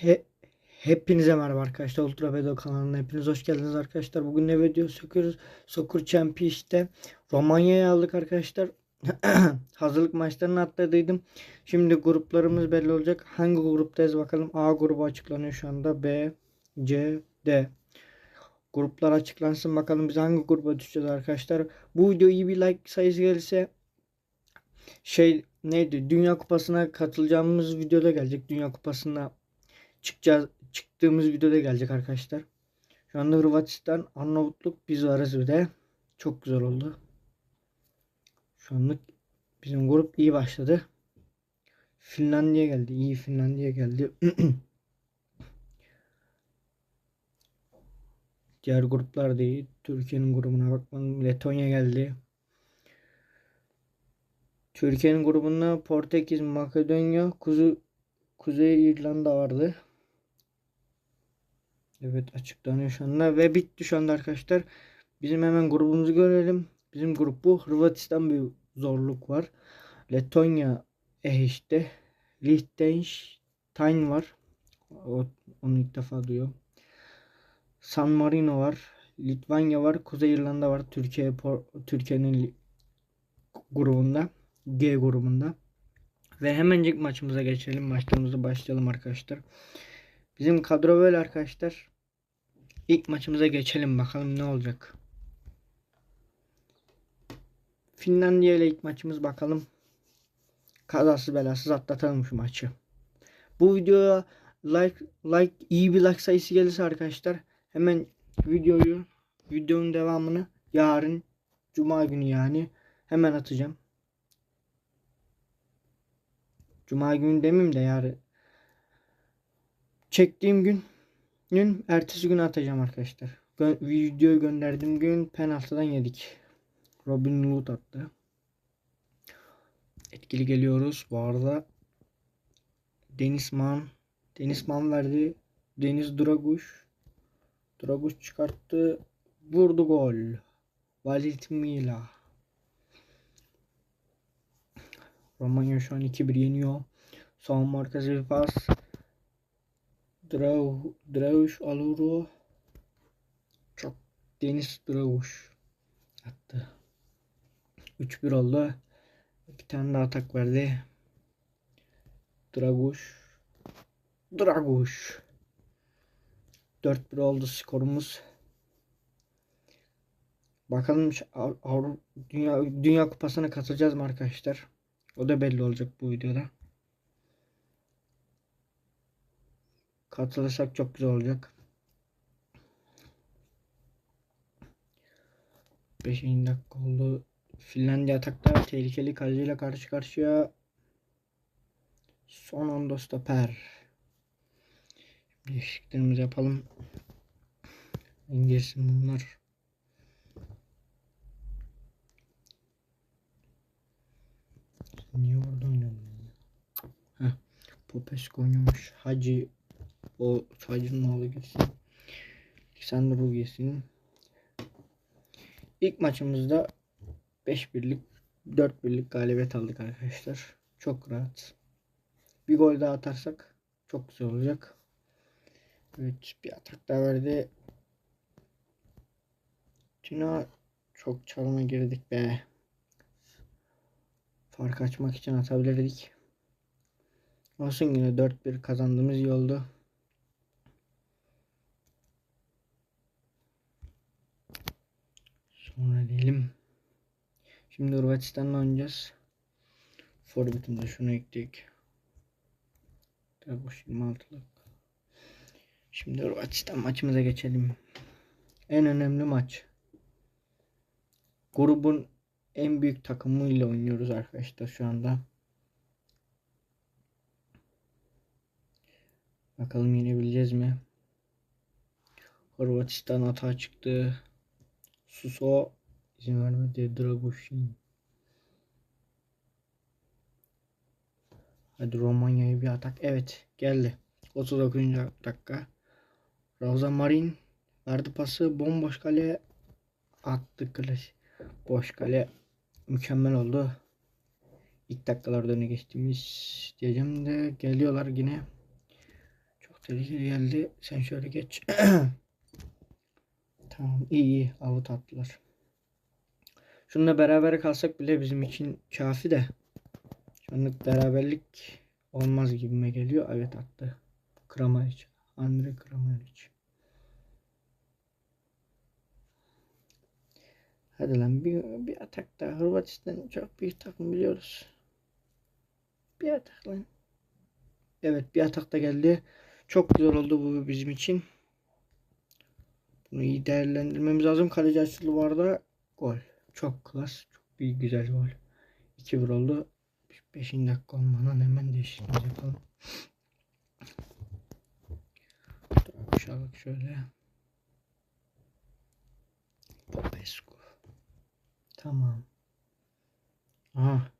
He, hepinize merhaba arkadaşlar. Ultra Bedo kanalına hepiniz hoş geldiniz arkadaşlar. Bugün ne video söküyoruz? Sokur Championship'te Romanya'yı aldık arkadaşlar. Hazırlık maçlarını atladıydım. Şimdi gruplarımız belli olacak. Hangi gruptayız bakalım. A grubu açıklanıyor şu anda. B, C, D. Gruplar açıklansın bakalım biz hangi gruba düşeceğiz arkadaşlar. Bu video iyi bir like sayısı gelirse şey neydi? Dünya Kupası'na katılacağımız videoda gelecek. Dünya Kupası'na çıkacağız çıktığımız videoda gelecek arkadaşlar. Şu anda Hırvatistan, Arnavutluk biz varız bir de. Çok güzel oldu. Şu anlık bizim grup iyi başladı. Finlandiya geldi. İyi Finlandiya geldi. Diğer gruplar iyi. Türkiye'nin grubuna bakmadım. Letonya geldi. Türkiye'nin grubunda Portekiz, Makedonya, Kuzu, Kuzey İrlanda vardı. Evet açıklanıyor şu anda ve bitti şu anda arkadaşlar. Bizim hemen grubumuzu görelim. Bizim grup bu. Hırvatistan bir zorluk var. Letonya eh işte. Liechtenstein var. O, onu ilk defa duyuyor. San Marino var. Litvanya var. Kuzey İrlanda var. Türkiye Türkiye'nin grubunda. G grubunda. Ve hemencik maçımıza geçelim. Maçlarımıza başlayalım arkadaşlar. Bizim kadro böyle arkadaşlar. İlk maçımıza geçelim bakalım ne olacak. Finlandiya ile ilk maçımız bakalım. Kazasız belasız atlatalım şu maçı. Bu videoya like like iyi bir like sayısı gelirse arkadaşlar hemen videoyu videonun devamını yarın cuma günü yani hemen atacağım. Cuma günü demeyeyim de yarın çektiğim gün gün ertesi gün atacağım arkadaşlar. Gö video gönderdiğim gün penaltıdan yedik. Robin Hood attı. Etkili geliyoruz. Bu arada Denizman Denizman verdi. Deniz Draguş Draguş çıkarttı. Vurdu gol. Valit Mila. Romanya şu an 2-1 yeniyor. Savunma markası bir pas. Drav, Dravuş Aluro çok Deniz Dravuş attı. 3-1 oldu. Bir tane daha atak verdi. Draguş Draguş 4-1 oldu skorumuz. Bakalım Avrupa Dünya Dünya Kupası'na katılacağız mı arkadaşlar? O da belli olacak bu videoda. Katılırsak çok güzel olacak. 5. dakika oldu. Finlandiya atakta tehlikeli kaleciyle karşı karşıya. Son anda stoper. Değişikliklerimizi yapalım. İngilizsin bunlar. Niye orada oynamıyor? Heh. Popescu oynamış. Hacı o Hacı'nın oğlu girsin. Alexander o girsin. İlk maçımızda 5 birlik 4 birlik galibiyet aldık arkadaşlar. Çok rahat. Bir gol daha atarsak çok güzel olacak. Evet bir atak daha verdi. Tuna çok çalıma girdik be. Fark açmak için atabilirdik. Olsun yine 4-1 kazandığımız iyi oldu. Sonra diyelim. Şimdi Hırvatistan'la oynayacağız. Forvet'imize şunu ekledik. Dragoş 26'lık. Şimdi Hırvatistan maçımıza geçelim. En önemli maç. Grubun en büyük takımıyla oynuyoruz arkadaşlar şu anda. Bakalım yenebileceğiz mi? Hırvatistan hata çıktı. Suso izin vermedi. Dragoshin. Hadi Romanya'ya bir atak. Evet geldi. 39. dakika. Ravza Marin verdi pası. Bomboş kale attı klas. Boş kale mükemmel oldu. İlk dakikalarda öne geçtiğimiz diyeceğim de geliyorlar yine. Çok tehlikeli geldi. Sen şöyle geç. tamam iyi iyi. Avut attılar. Şununla beraber kalsak bile bizim için kafi de. Şu anlık beraberlik olmaz gibime geliyor. Evet attı. Kramaric. Andre Kramaric. Hadi lan bir, bir atak daha. Hırvatistan çok büyük takım biliyoruz. Bir atak lan. Evet bir atak da geldi. Çok güzel oldu bu bizim için. Bunu iyi değerlendirmemiz lazım. Kaleci açılı bu. Gol. Çok klas. Çok bir güzel gol. 2-1 oldu. 5. dakika olmadan hemen değişiklik yapalım. Aşağılık şöyle. Popescu. Tamam. Aha.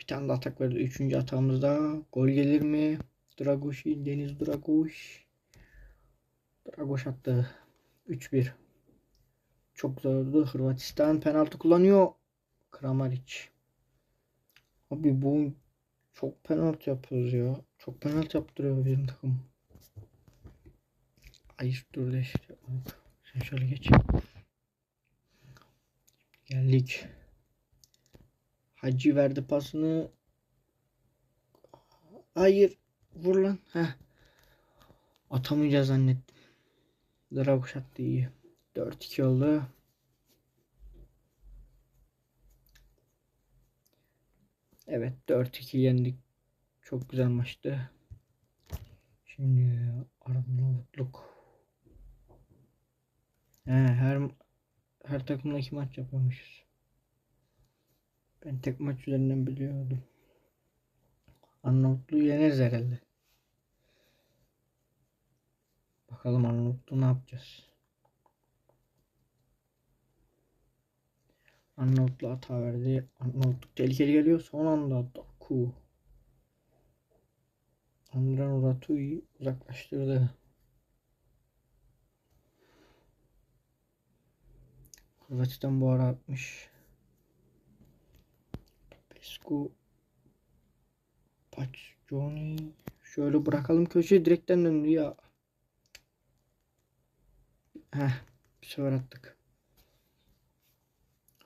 Bir tane de atak verdi. Üçüncü atağımızda gol gelir mi? Dragoşi, Deniz Dragoş. Dragoş attı. 3-1. Çok oldu. Hırvatistan penaltı kullanıyor. Kramaric. Abi bu çok penaltı yapıyoruz ya. Çok penaltı yaptırıyor bizim takım. Ay dur de işte. Sen şöyle geç. Geldik. Hacı verdi pasını. Hayır. Vur lan. Heh. Atamayacağız zannettim. Dragoş attı iyi. 4-2 oldu. Evet 4-2 yendik. Çok güzel maçtı. Şimdi Arnavutluk. He, her her takımla iki maç yapıyormuşuz. Ben tek maç üzerinden biliyordum. Arnavutluğu yeneriz herhalde. Bakalım Arnavutluğu ne yapacağız. Arnavutlu hata verdi. Arnavutluk tehlikeli geliyor. Son anda Doku. Andran Ratu'yu uzaklaştırdı. Hırvatistan bu ara atmış. Pesku Paccioni Şöyle bırakalım köşeye direkten döndü ya. Heh, bir sefer attık.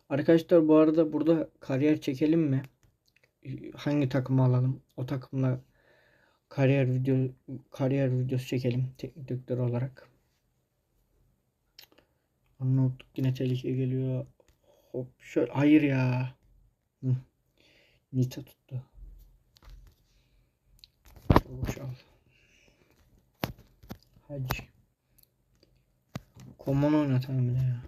Arkadaşlar bu arada burada kariyer çekelim mi? Hangi takımı alalım? O takımla kariyer video kariyer videosu çekelim teknik direktör olarak. Anlatık yine tehlike geliyor. Hop şöyle hayır ya. Hı. Nita tuttu. Çavuş al. Hacı. Koman oynatalım bir de ya.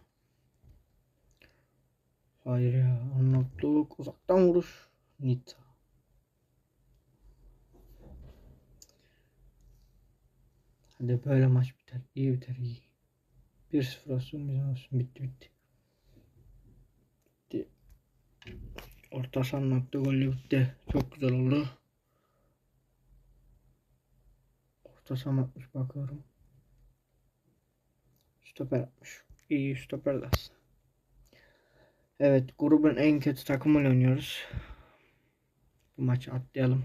Hayır ya. Anlatık. Uzaktan vuruş. Nita. Hadi böyle maç biter. İyi biter iyi. 1-0 olsun bizim olsun. Bitti bitti. Bitti. Orta sahanın attığı golle bitti. Çok güzel oldu. Orta sahan bakıyorum. Stoper atmış. İyi stoper de. Evet grubun en kötü takımıyla oynuyoruz. Bu maçı atlayalım.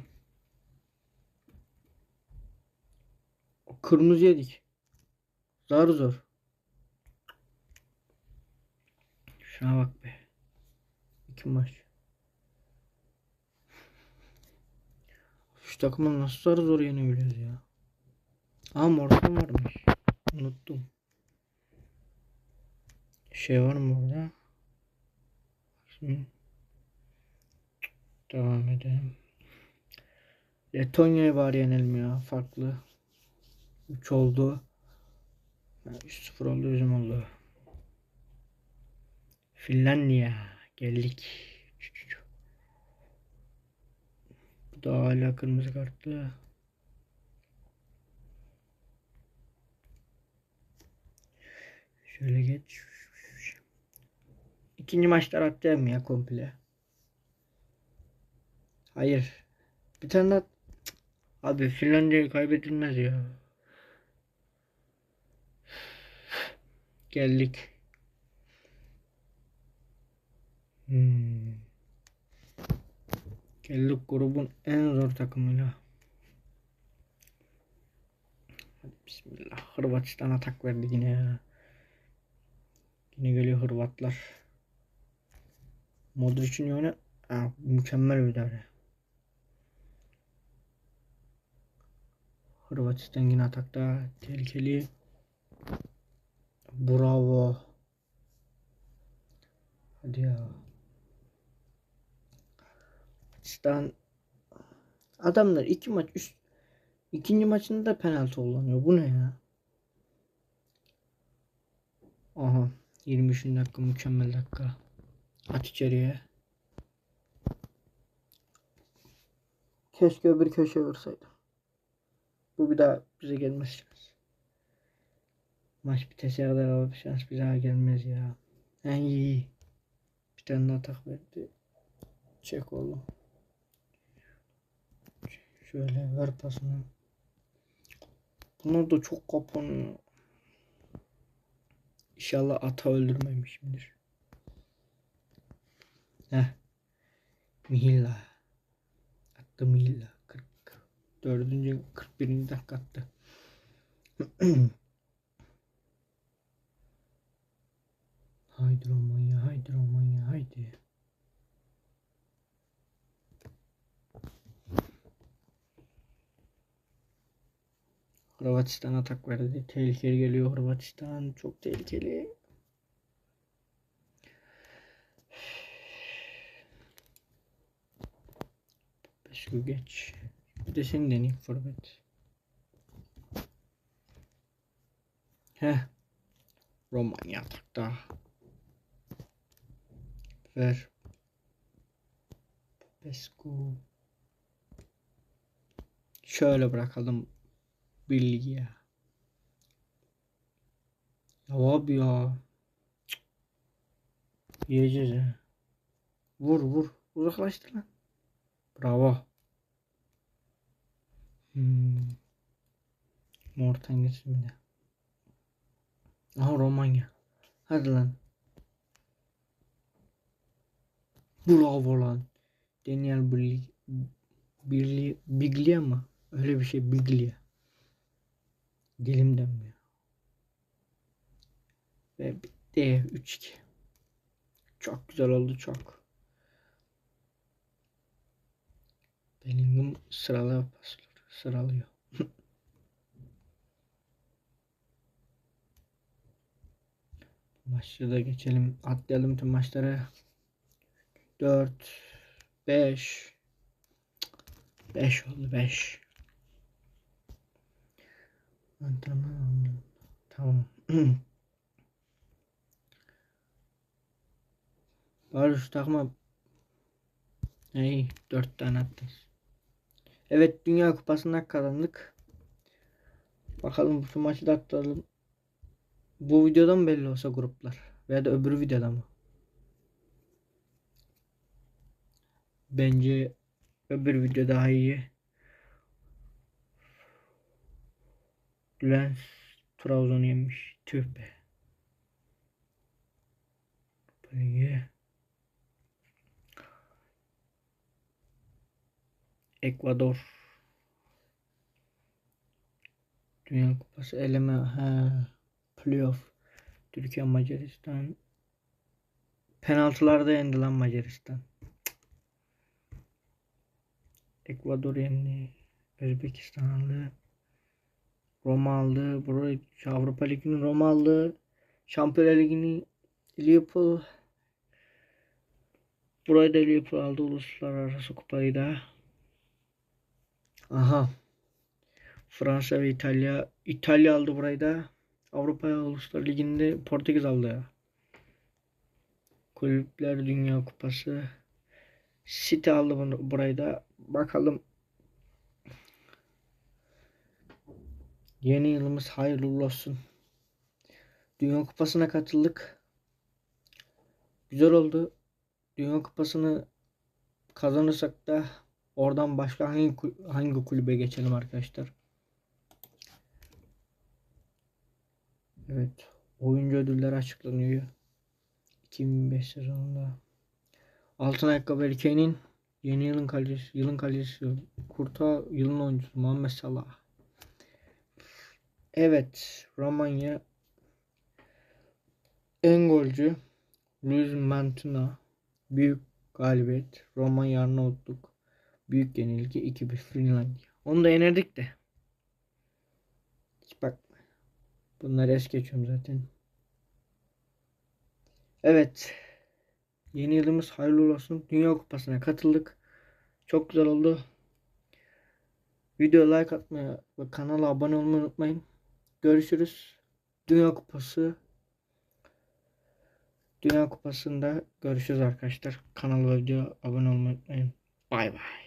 Kırmızı yedik. Zar zor. Şuna bak be. İki maç. Şu takımı nasıl zar zor yenebiliyoruz ya. Aa Morgan varmış. Unuttum. Şey var mı orada? Şimdi devam edelim. Letonya'yı bari yenelim ya. Farklı. 3 oldu. 3-0 oldu bizim oldu. Finlandiya geldik. Bu da hala kırmızı kartlı. Şöyle geç. İkinci maçlar atlayalım ya komple. Hayır. Bir tane daha... Abi Finlandiya kaybedilmez ya. Geldik. Hmm. Geldik grubun en zor takımıyla. Bismillah. Hırvatistan atak verdi yine ya. Yine geliyor Hırvatlar. Modric'in yönü ha, mükemmel bir müdahale. Hırvatistan yine atakta. Tehlikeli. Bravo. Hadi ya. Hırvatistan adamlar iki maç üst ikinci maçında da penaltı kullanıyor. Bu ne ya? Aha 23. dakika mükemmel dakika. At içeriye. Keşke öbür köşe vursaydım. Bu bir daha bize gelmez şans. Maç bitese kadar alıp şans bir daha gelmez ya. En iyi. Bir tane daha atak verdi. Çek oğlum. Şöyle ver pasını. Bunlar da çok kapanıyor. İnşallah ata öldürmemişimdir. Heh. Mihilla. Attı Mihilla. 44. 41. dakika attı. haydi Romanya, haydi Romanya, haydi. Hırvatistan atak verdi. Tehlikeli geliyor Hırvatistan. Çok tehlikeli. Pesku geç. Bir de seni deneyim forvet. Heh. Romanya atakta. Ver. Pesku. Şöyle bırakalım bilgi ya. Abi ya. Yiyeceğiz ya. Vur vur. Uzaklaştır lan. Bravo. Hmm. Mortan de. Aha Romanya. Hadi lan. Bravo lan. Daniel Biglia. Biglia, Biglia mı? Öyle bir şey Biglia. Dilim dönmüyor. Ve bitti 3-2. Çok güzel oldu çok. Bellingham sıralıyor pasları. Sıralıyor. Maçları da geçelim. Atlayalım tüm maçları. 4 5 5 oldu 5. Antrenman Tamam. Bari şu takma. Hey, dört tane attın. Evet, Dünya Kupası'nda kazandık. Bakalım şu maçı da atalım. Bu videoda mı belli olsa gruplar? Veya da öbür videoda mı? Bence öbür video daha iyi. Lens Trabzon'u yemiş. Tüh be. Böyle. Ekvador. Dünya Kupası eleme ha playoff. Türkiye Macaristan. Penaltılarda yendi lan Macaristan. Ekvador yendi. Özbekistan aldı. Roma aldı. Burayı Avrupa Ligi'ni Roma aldı. Şampiyonlar Ligi'ni Liverpool Burayı da Liverpool aldı. Uluslararası kupayı da. Aha. Fransa ve İtalya. İtalya aldı burayı da. Avrupa Uluslar Ligi'nde Portekiz aldı ya. Kulüpler Dünya Kupası. City aldı bunu, burayı da. Bakalım Yeni yılımız hayırlı olsun. Dünya Kupası'na katıldık. Güzel oldu. Dünya Kupası'nı kazanırsak da oradan başka hangi hangi kulübe geçelim arkadaşlar. Evet. Oyuncu ödülleri açıklanıyor. 2005 sezonunda. Altın ayakkabı erkeğinin yeni yılın kalecisi, yılın kalecisi, kurta yılın oyuncusu Muhammed Salah. Evet, Romanya en golcü Luis Mantina büyük galibiyet. Romanya Arnavutluk büyük yenilgi 2-1 Finlandiya. Onu da yenerdik de. Bakma. Bunları es geçiyorum zaten. Evet. Yeni yılımız hayırlı olsun. Dünya Kupası'na katıldık. Çok güzel oldu. Video like atmayı ve kanala abone olmayı unutmayın. Görüşürüz. Dünya Kupası Dünya Kupası'nda görüşürüz arkadaşlar. Kanala ve video abone olmayı unutmayın. Bay bay.